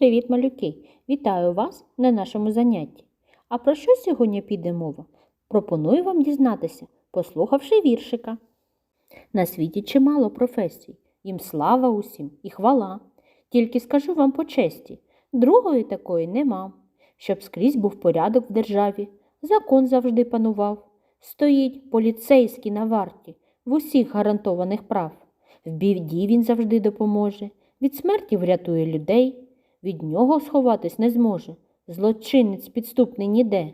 Привіт, малюки! Вітаю вас на нашому занятті. А про що сьогодні піде мова? Пропоную вам дізнатися, послухавши віршика. На світі чимало професій, їм слава усім і хвала. Тільки скажу вам по честі, другої такої нема, щоб скрізь був порядок в державі, закон завжди панував. Стоїть поліцейський на варті в усіх гарантованих прав. В біді він завжди допоможе, від смерті врятує людей, від нього сховатись не зможе, злочинець підступний ніде.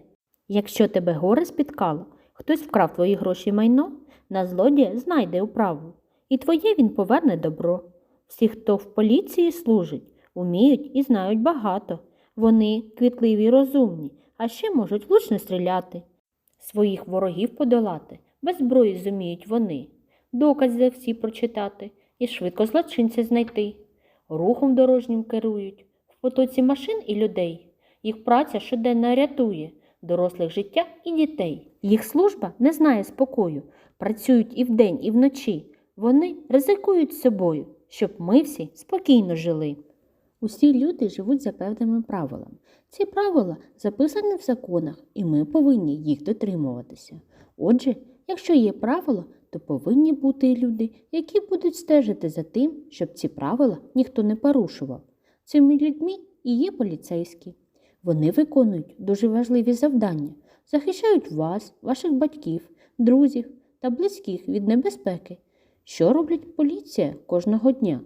Якщо тебе горе спіткало, хтось вкрав твої гроші майно, на злодія знайде управу, і твоє він поверне добро. Всі, хто в поліції служить, уміють і знають багато. Вони квітливі й розумні, а ще можуть влучно стріляти. Своїх ворогів подолати, без зброї зуміють вони, докази всі прочитати і швидко злочинця знайти. Рухом дорожнім керують, потоці машин і людей. Їх праця щоденно рятує дорослих життя і дітей. Їх служба не знає спокою, працюють і вдень, і вночі. Вони ризикують собою, щоб ми всі спокійно жили. Усі люди живуть за певними правилами. Ці правила записані в законах, і ми повинні їх дотримуватися. Отже, якщо є правила, то повинні бути люди, які будуть стежити за тим, щоб ці правила ніхто не порушував. Цими людьми і є поліцейські. Вони виконують дуже важливі завдання, захищають вас, ваших батьків, друзів та близьких від небезпеки. Що робить поліція кожного дня?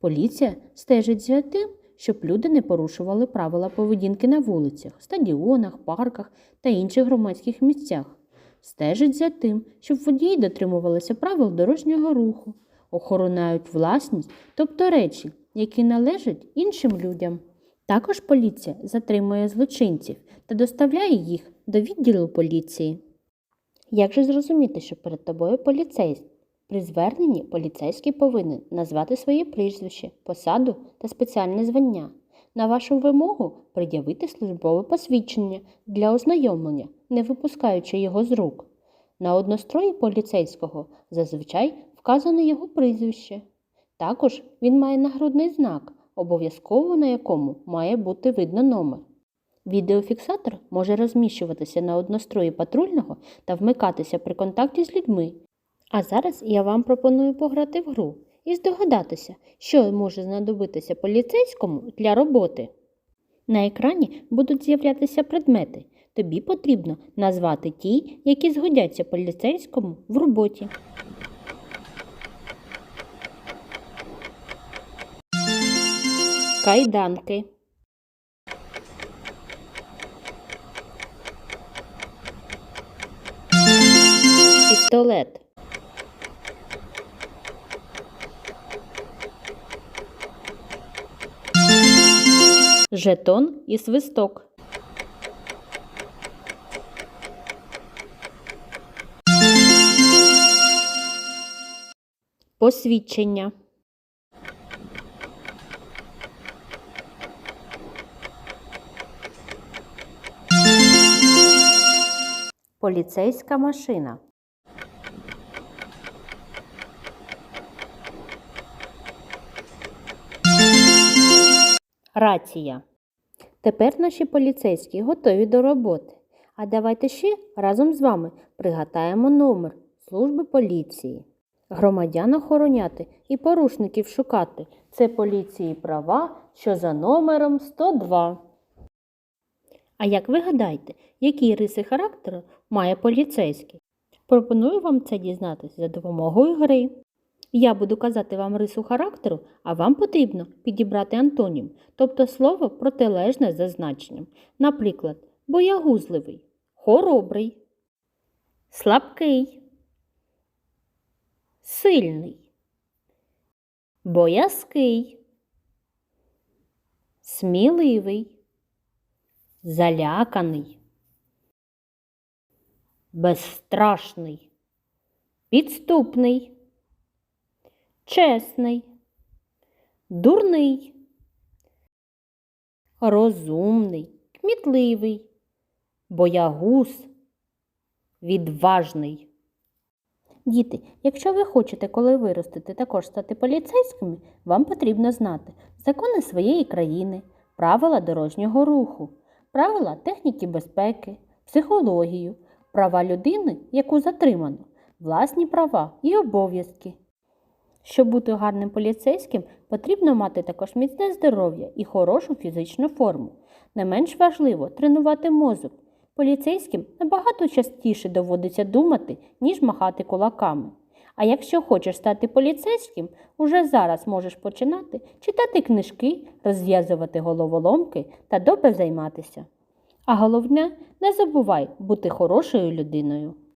Поліція стежить за тим, щоб люди не порушували правила поведінки на вулицях, стадіонах, парках та інших громадських місцях. Стежить за тим, щоб водії дотримувалися правил дорожнього руху, охороняють власність, тобто речі, які належать іншим людям. Також поліція затримує злочинців та доставляє їх до відділу поліції. Як же зрозуміти, що перед тобою поліцейський? При зверненні поліцейський повинен назвати своє прізвище, посаду та спеціальне звання. На вашу вимогу пред'явити службове посвідчення для ознайомлення, не випускаючи його з рук. На однострої поліцейського зазвичай вказане його прізвище. Також він має нагрудний знак, обов'язково на якому має бути видно номер. Відеофіксатор може розміщуватися на однострої патрульного та вмикатися при контакті з людьми. А зараз я вам пропоную пограти в гру і здогадатися, що може знадобитися поліцейському для роботи. На екрані будуть з'являтися предмети. Тобі потрібно назвати ті, які згодяться поліцейському в роботі. Кайданки. Пістолет. Жетон і свисток. Посвідчення. Поліцейська машина. Рація. Тепер наші поліцейські готові до роботи. А давайте ще разом з вами пригадаємо номер служби поліції. Громадян охороняти і порушників шукати. Це поліції права, що за номером 102. А як ви гадаєте, які риси характеру має поліцейський? Пропоную вам це дізнатися за допомогою гри. Я буду казати вам рису характеру, а вам потрібно підібрати антонім, тобто слово протилежне за значенням. Наприклад, боягузливий, хоробрий, слабкий, сильний, боязкий, сміливий, заляканий, безстрашний, підступний чесний, дурний, розумний, кмітливий, боягуз, відважний. Діти, якщо ви хочете, коли виростете, також стати поліцейськими, вам потрібно знати закони своєї країни, правила дорожнього руху, правила техніки безпеки, психологію, права людини, яку затримано, власні права і обов'язки. Щоб бути гарним поліцейським, потрібно мати також міцне здоров'я і хорошу фізичну форму. Не менш важливо тренувати мозок. Поліцейським набагато частіше доводиться думати, ніж махати кулаками. А якщо хочеш стати поліцейським, уже зараз можеш починати читати книжки, розв'язувати головоломки та добре займатися. А головне, не забувай бути хорошою людиною.